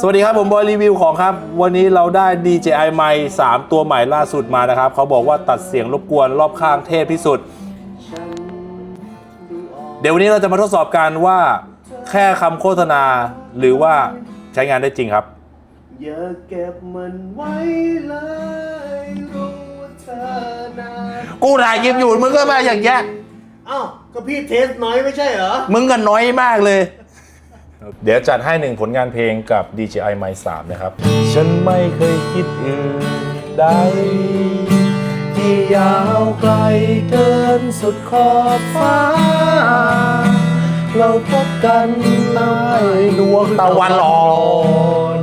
สวัสดีครับ ผมบอยรีวิวของครับ วันนี้เราได้ DJI ไมค์3ตัวใหม่ล่าสุดมานะครับ เขาบอกว่าตัดเสียงรบกวนรอบข้างเทพที่สุด เดี๋ยววันนี้เราจะมาทดสอบกันว่าแค่คำโฆษณาหรือว่าใช้งานได้จริงครับ อย่าเก็บมันไว้เลยรู้ว่าเธอนากูถ่ายคลิปอยู่มึงก็มาอย่างแย่อ้าวก็พี่เทสน้อยไม่ใช่เหรอ มึงกันน้อยมากเลย เดี๋ยวจัดให้หนึ่งผลงานเพลงกับ DJI m i 3นะครับ ฉันไม่เคยคิดอื่นใดที่ยาวไกลเกินสุดขอบฟ้า เราพบกันในดวงตะวันอ่อน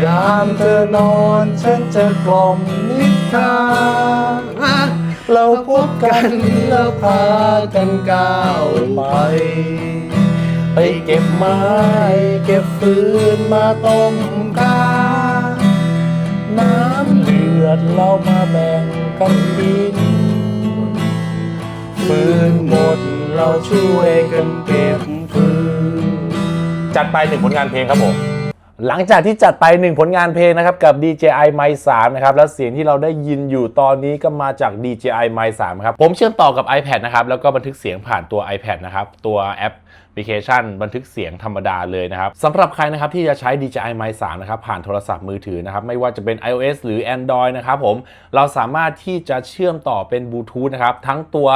ยามเธอนอนฉันจะกล่อมนิทาเราพบกันแล้วพากันก้าวไป ไปเก็บไม้เก็บฟืนมาต้มกา น้ำเดือดเรามาแบ่งกันกิน ฟืนหมดเราช่วยกันเก็บฟืน จัดไปหนึ่งผลงานเพลงครับผม หลังจากที่จัดไปหนึ่งผลงานเพลงนะครับกับ DJI m i 3นะครับ แล้วเสียงที่เราได้ยินอยู่ตอนนี้ก็มาจาก DJI m i 3ครับ ผมเชื่อมต่อกับ iPad นะครับ แล้วก็บันทึกเสียงผ่านตัว iPad นะครับ ตัวแอป พลิเคชัน บันทึกเสียงธรรมดาเลยนะครับสำหรับใครนะครับที่จะใช้ DJI Mic 3นะครับผ่านโทรศัพท์มือถือนะครับไม่ว่าจะเป็น iOS หรือ Android นะครับผมเราสามารถที่จะเชื่อมต่อเป็นบลูทูธนะครับทั้งตัว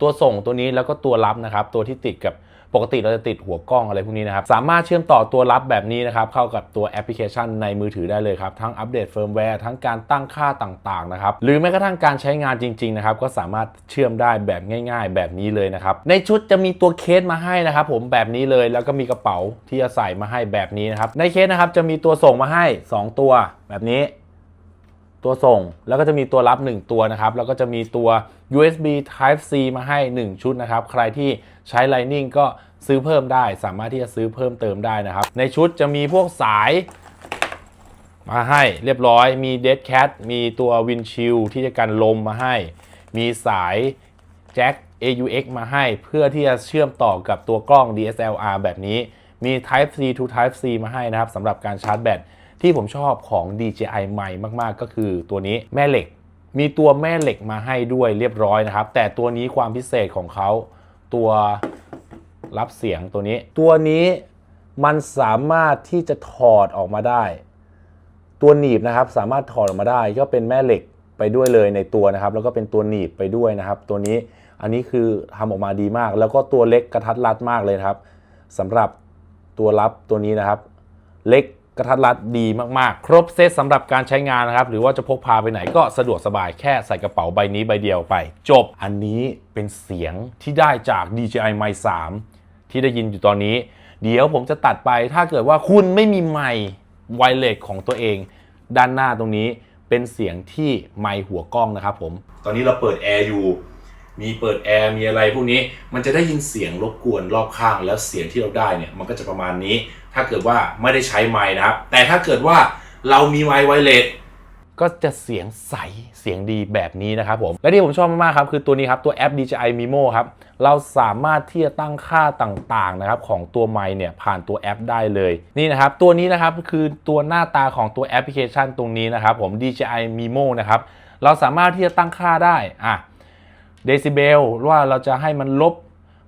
ตัวส่งตัวนี้แล้วก็ตัวรับนะครับตัวที่ติดกับ ปกติเราจะติดหัวกล้องอะไรพวกนี้นะครับสามารถเชื่อมต่อตัวรับแบบนี้นะครับเข้ากับตัวแอปพลิเคชันในมือถือได้เลยครับทั้งอัปเดตเฟิร์มแวร์ทั้งการตั้งค่าต่างๆนะครับหรือแม้กระทั่งการใช้งานจริงๆนะครับก็สามารถเชื่อมได้แบบง่าย ๆ แบบนี้เลยนะครับในชุดจะมีตัวเคสมาให้นะครับผมแบบนี้เลยแล้วก็มีกระเป๋าที่จะใส่มาให้แบบนี้นะครับในเคสนะครับจะมีตัวส่งมาให้ 2 ตัวแบบนี้ ตัวส่งแล้วก็จะมีตัวรับ 1 ตัวนะครับ แล้วก็จะมีตัว USB Type C มาให้ 1 ชุดนะครับ ใครที่ใช้ Lightning ก็ซื้อเพิ่มได้ สามารถที่จะซื้อเพิ่มเติมได้นะครับ ในชุดจะมีพวกสาย มาให้เรียบร้อย มี Dead Cat มีตัว Windshield ที่จะกันลมมาให้ มีสายแจ็ค AUX มาให้ เพื่อที่จะเชื่อมต่อกับตัวกล้อง DSLR แบบนี้ มี Type C to Type C มาให้นะครับสำหรับการชาร์จแบต ที่ผมชอบของ DJI ใหม่มากๆ ก็คือตัวนี้แม่เหล็ก มีตัวแม่เหล็กมาให้ด้วยเรียบร้อยนะครับ แต่ตัวนี้ความพิเศษของเขา ตัวรับเสียงตัวนี้ ตัวนี้มันสามารถที่จะถอดออกมาได้ ตัวหนีบนะครับสามารถถอดออกมาได้ก็เป็นแม่เหล็กไปด้วยเลยในตัวนะครับ แล้วก็เป็นตัวหนีบไปด้วยนะครับ ตัวนี้อันนี้คือทำออกมาดีมาก แล้วก็ตัวเล็กกระทัดรัดมากเลยครับสำหรับตัวรับตัวนี้นะครับ เล็ก กระทัดรัดดีมากๆ ครบเซตสำหรับการใช้งานนะครับ หรือว่าจะพกพาไปไหนก็สะดวกสบายแค่ใส่กระเป๋าใบนี้ใบเดียวไป จบอันนี้เป็นเสียงที่ได้จาก DJI m i 3ที่ได้ยินอยู่ตอนนี้ เดี๋ยวผมจะตัดไปถ้าเกิดว่าคุณไม่มีไมค์ไวเลสของตัวเอง ด้านหน้าตรงนี้เป็นเสียงที่ไมค์หัวกล้องนะครับผม ตอนนี้เราเปิดแอร์อยู่ มีเปิดแอร์มีอะไรพวกนี้มันจะได้ยินเสียงรบกวนรอบข้างแล้วเสียงที่เราได้เนี่ยมันก็จะประมาณนี้ ถ้าเกิดว่าไม่ได้ใช้ไมค์นะครับ แต่ถ้าเกิดว่าเรามีไมค์ไวเลสก็จะเสียงใสเสียงดีแบบนี้นะครับผม และที่ผมชอบมากๆครับคือตัวนี้ครับ ตัวแอป DJI Mimo ครับ เราสามารถที่จะตั้งค่าต่างๆนะครับของตัวไมค์เนี่ยผ่านตัวแอปได้เลย นี่นะครับ ตัวนี้นะครับคือตัวหน้าตาของตัวแอปพลิเคชันตรงนี้นะครับผม DJI Mimo นะครับ เราสามารถที่จะตั้งค่าได้อะ เดซิเบลว่าเราจะให้มันลบ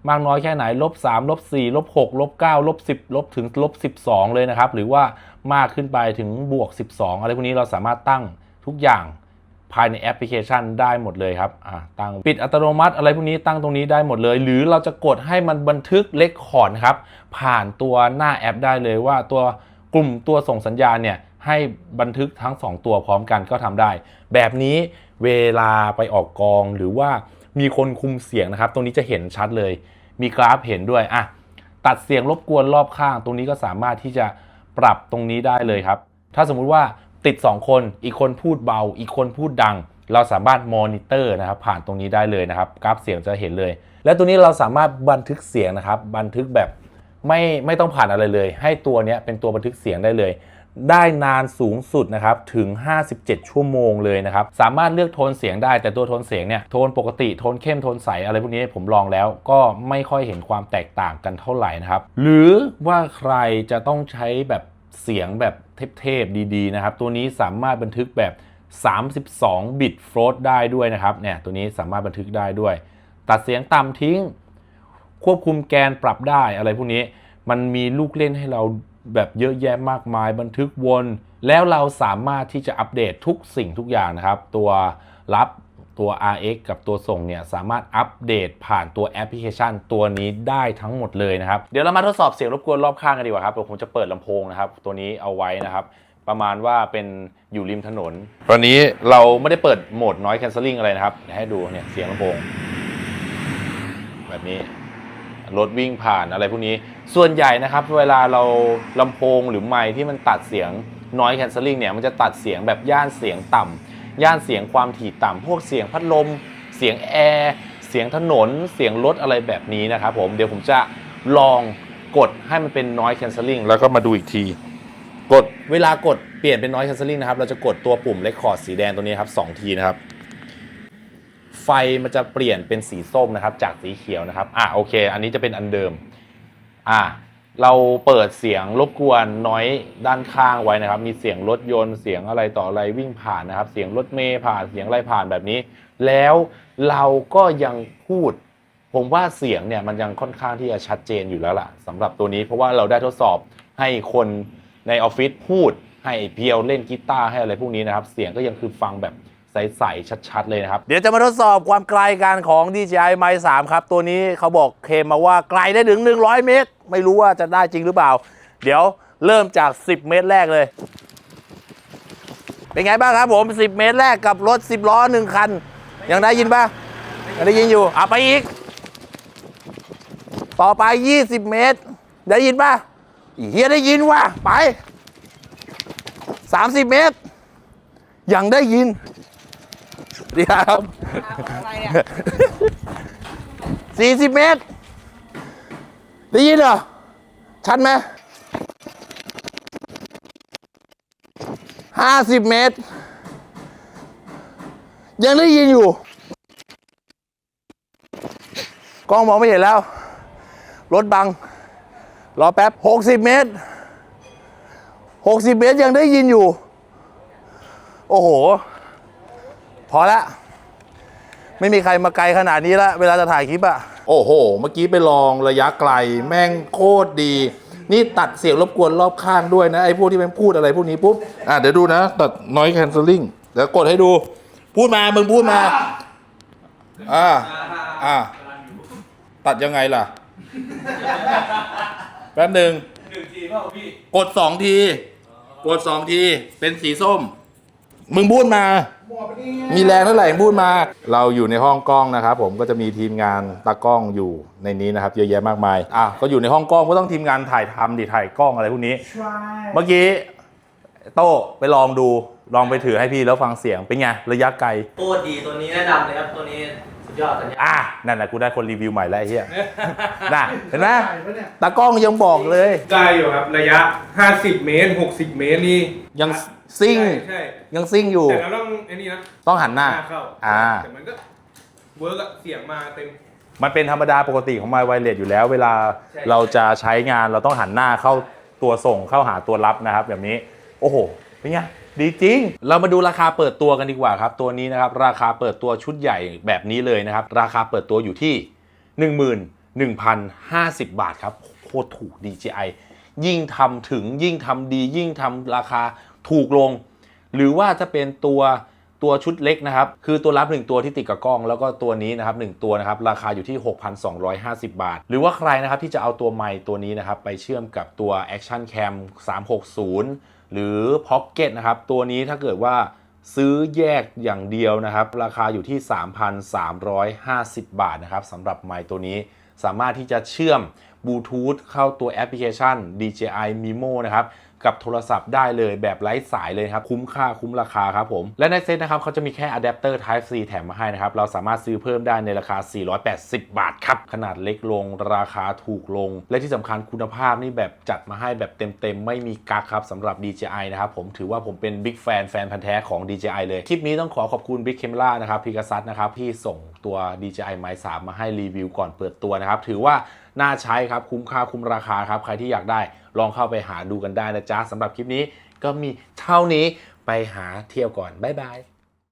มากน้อยแค่ไหนลบ3ลบ4ลบ6ลบ9ลบ10ลบถึงลบ12 เลยนะครับ หรือว่ามากขึ้นไปถึงบวก 12 อะไรพวกนี้เราสามารถตั้งทุกอย่างภายในแอปพลิเคชันได้หมดเลยครับตั้งปิดอัตโนมัติอะไรพวกนี้ตั้งตรงนี้ได้หมดเลย หรือเราจะกดให้มันบันทึกเลคคอร์ดนครับผ่านตัวหน้าแอปได้เลยว่าตัวกลุ่มตัวส่งสัญญาณเนี่ยให้บันทึกทั้ง 2 ตัวพร้อมกันก็ทำได้ แบบนี้เวลาไปออกกองหรือว่า มีคนคุมเสียงนะครับ ตรงนี้จะเห็นชัดเลย มีกราฟเห็นด้วยอะตัดเสียงรบกวนรอบข้าง ตรงนี้ก็สามารถที่จะปรับตรงนี้ได้เลยครับ ถ้าสมมุติว่าติด 2 คนอีกคนพูดเบา อีกคนพูดดัง เราสามารถมอนิเตอร์นะครับ ผ่านตรงนี้ได้เลยนะครับ กราฟเสียงจะเห็นเลย และตัวนี้เราสามารถบันทึกเสียงนะครับ บันทึกแบบไม่ไม่ต้องผ่านอะไรเลย ให้ตัวนี้เป็นตัวบันทึกเสียงได้เลย ได้นานสูงสุดนะครับถึง 57 ชั่วโมงเลยนะครับ สามารถเลือกโทนเสียงได้แต่ตัวโทนเสียงเนี่ยโทนปกติโทนเข้มโทนใสอะไรพวกนี้ผมลองแล้วก็ไม่ค่อยเห็นความแตกต่างกันเท่าไหร่นะครับ หรือว่าใครจะต้องใช้แบบเสียงแบบเทพๆดีๆนะครับ ตัวนี้สามารถบันทึกแบบ 32 บิตโฟลตได้ด้วยนะครับเนี่ยตัวนี้สามารถบันทึกได้ด้วย ตัดเสียงต่ำทิ้ง ควบคุมแกนปรับได้อะไรพวกนี้ มันมีลูกเล่นให้เรา แบบเยอะแยะมากมายบันทึกวน แล้วเราสามารถที่จะอัปเดตทุกสิ่งทุกอย่างนะครับ ตัวรับตัว RX กับตัวส่งเนี่ยสามารถอัปเดตผ่านตัวแอปพลิเคชันตัวนี้ได้ทั้งหมดเลยนะครับ เดี๋ยวเรามาทดสอบเสียงรบกวนรอบข้างกันดีกว่าครับเดี๋ยวผมจะเปิดลำโพงนะครับ ตัวนี้เอาไว้นะครับ ประมาณว่าเป็นอยู่ริมถนน ตอนนี้เราไม่ได้เปิดโหมด noise cancelling อะไรนะครับให้ดูเนี่ยเสียงลำโพงแบบนี้ รถวิ่งผ่านอะไรพวกนี้ ส่วนใหญ่นะครับ เวลาเราลำโพงหรือไมค์ที่มันตัดเสียง noise cancelling เนี่ยมันจะตัดเสียงแบบย่านเสียงต่ำย่านเสียงความถี่ต่ำพวกเสียงพัดลม เสียงแอร์เสียงถนน เสียงรถอะไรแบบนี้นะครับผมเดี๋ยวผมจะลองกดให้มันเป็น noise cancelling แล้วก็มาดูอีกที กดเวลากดเปลี่ยนเป็น noise cancelling นะครับเราจะกดตัวปุ่ม record สีแดงตัวนี้ครับสองทีนะครับ ไฟมันจะเปลี่ยนเป็นสีส้มนะครับ จากสีเขียวนะครับอะโอเค อันนี้จะเป็นอันเดิมอะเราเปิดเสียงรบกวนน้อยด้านข้างไว้นะครับ มีเสียงรถยนต์เสียงอะไรต่ออะไรวิ่งผ่านนะครับ เสียงรถเมย์ผ่านเสียงอะไรผ่านแบบนี้ แล้วเราก็ยังพูด ผมว่าเสียงเนี่ยมันยังค่อนข้างที่จะชัดเจนอยู่แล้วล่ะสำหรับตัวนี้เพราะว่าเราได้ทดสอบให้คนในออฟฟิศพูดให้เพียวเล่นกีตาร์ให้อะไรพวกนี้นะครับ เสียงก็ยังคือฟังแบบ ใสๆชัดๆ เลยนะครับ เดี๋ยวจะมาทดสอบความไกลกันของ DJI m i 3ครับ ตัวนี้เขาบอกเคลมมาว่าไกลได้ถึง 100 เมตร ไม่รู้ว่าจะได้จริงหรือเปล่า เดี๋ยวเริ่มจาก 10 เมตรแรกเลย เป็นไงบ้างครับผม 10 เมตรแรกกับรถ 10 ล้อ 1 คัน ยังได้ยินป่ะยังได้ยินอยู่อะไปอีก ต่อไป 20 เมตร ได้ยินป่ะเฮียได้ยินว่ะไป 30 เมตร ยังได้ยิน ดีครับอะไรเนี่ย40เมตร ได้ยินเหรอ ชัดไหม50เมตร ยังได้ยินอยู่ กล้องมองไม่เห็นแล้ว รถบัง รอแป๊บ60เมตร60เมตรยังได้ยินอยู่ โอ้โห อละ ไม่มีใครมาไกลขนาดนี้ละ เวลาจะถ่ายคลิปอะโอ้โห เมื่อกี้ไปลองระยะไกล แม่งโคตรดี นี่ตัดเสียงรบกวนรอบข้างด้วยนะ ไอ้พวกที่แม่งพูดอะไรพวกนี้ปุ๊บ อะเดี๋ยวดูนะ ตัด noise cancelling เดี๋ยวกดให้ดู พูดมา มึงพูดมา อ่า อ่า ตัดยังไงล่ะ แป๊บหนึ่งกดสองที กดสองที เป็นสีส้ม มึงพูดมา มีแรงเท่าไหร่พูดมา เราอยู่ในห้องกล้องนะครับผมก็จะมีทีมงานตากล้องอยู่ในนี้นะครับเยอะแยะมากมายอะก็อยู่ในห้องกล้องก็ต้องทีมงานถ่ายทำดิถ่ายกล้องอะไรพวกนี้ เมื่อกี้โต้ไปลองดูลองไปถือให้พี่แล้วฟังเสียงเป็นไงระยะไกล โคตรดีตัวนี้แนะนำเลยครับตัวนี้สุด ยอดตัวเนี้ยอะนั่นแหละกูได้คนรีวิวใหม่แล้วไอ้เหี้ยน่ะเห็นไหมตากล้องยังบอกเลย ไกลอยู่ครับระยะ 50 เมตร 60 เมตรนี่ยังซิ่ง ใช่ใช่ยังซิ่งอยู่ แต่เราต้องไอ้นี่นะต้องหันหน้า เข้าอ่า แต่มันก็เวิร์กอะเสียงมาเต็ม มันเป็นธรรมดาปกติของ My Wireless อยู่แล้ว เวลาใช่ เราจะใช้งานเราต้องหันหน้าเข้าตัวส่งเข้าหาตัวรับนะครับ แบบนี้ โอ้โหเป็นไง ดีจริง เรามาดูราคาเปิดตัวกันดีกว่าครับ ตัวนี้นะครับ ราคาเปิดตัวชุดใหญ่แบบนี้เลยนะครับ ราคาเปิดตัวอยู่ที่ 11,050 บาทครับ โคตรถูก DJI ยิ่งทำถึงยิ่งทำดี ยิ่งทำราคาถูกลง หรือว่าจะเป็นตัวตัวชุดเล็กนะครับ คือตัวรับ1ตัวที่ติดกับกล้อง แล้วก็ตัวนี้นะครับ1ตัวนะครับ ราคาอยู่ที่ 6,250 บาท หรือว่าใครนะครับที่จะเอาตัวไมค์ตัวนี้นะครับ ไปเชื่อมกับตัว Action Cam 360 หรือ Pocket นะครับ ตัวนี้ถ้าเกิดว่าซื้อแยกอย่างเดียวนะครับ ราคาอยู่ที่ 3,350 บาทนะครับสำหรับไมค์ตัวนี้สามารถที่จะเชื่อมบลูทูธเข้าตัวแอปพลิเคชัน DJI Mimo นะครับ กับโทรศัพท์ได้เลยแบบไร้สายเลยครับ คุ้มค่าคุ้มราคาครับผม และในเซ็ตนะครับเขาจะมีแค่อะแดปเตอร์ Type C แถมมาให้นะครับ เราสามารถซื้อเพิ่มได้ในราคา 480 บาทครับ ขนาดเล็กลงราคาถูกลง และที่สำคัญคุณภาพนี่แบบจัดมาให้แบบเต็มๆ ไม่มีกักครับสำหรับ DJI นะครับผมถือว่าผมเป็นบิ๊กแฟนแฟนพันธ์แท้ของ DJI เลย คลิปนี้ต้องขอขอบคุณ Big Camera นะครับพิกาซันะครับที่ส่งตัว DJI Mic 3มาให้รีวิวก่อนเปิดตัวนะครับถือว่า น่าใช้ครับคุ้มค่าคุ้มราคาครับใครที่อยากได้ลองเข้าไปหาดูกันได้นะจ๊ะสำหรับคลิปนี้ก็มีเท่านี้ไปหาเที่ยวก่อนบ๊ายบาย